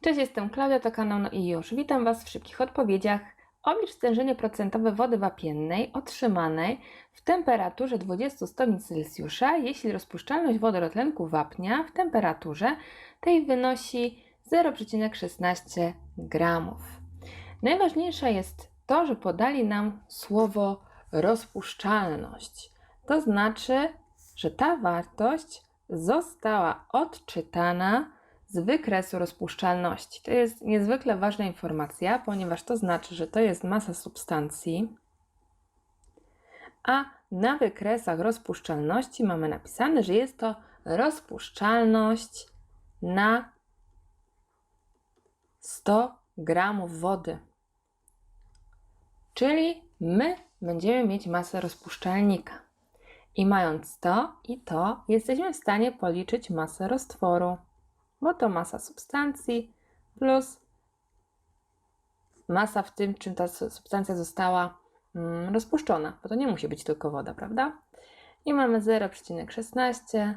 Cześć, jestem Klaudia, to i już. Witam Was w szybkich odpowiedziach. Oblicz stężenie procentowe wody wapiennej otrzymanej w temperaturze 20 stopni Celsjusza, jeśli rozpuszczalność wodorotlenku wapnia w temperaturze tej wynosi 0,16 gramów. Najważniejsze jest to, że podali nam słowo rozpuszczalność. To znaczy, że ta wartość została odczytana z wykresu rozpuszczalności. To jest niezwykle ważna informacja, ponieważ to znaczy, że to jest masa substancji, a na wykresach rozpuszczalności mamy napisane, że jest to rozpuszczalność na 100 gramów wody. Czyli my będziemy mieć masę rozpuszczalnika. I mając to i to, jesteśmy w stanie policzyć masę roztworu, bo to masa substancji plus masa w tym, czym ta su- substancja została mm, rozpuszczona, bo to nie musi być tylko woda, prawda? I mamy 0,16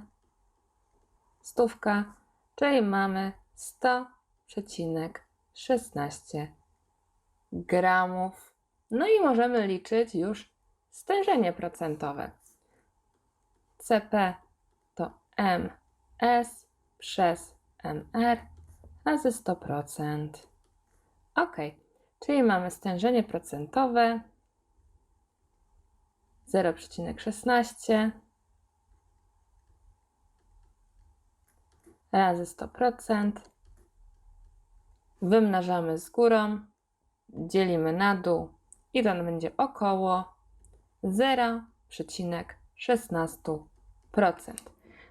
stówka, czyli mamy 100,16 gramów. No i możemy liczyć już stężenie procentowe. CP to MS przez MR razy 100%. Ok, czyli mamy stężenie procentowe 0,16 razy 100%. Wymnażamy z górą, dzielimy na dół i to będzie około 0,16%.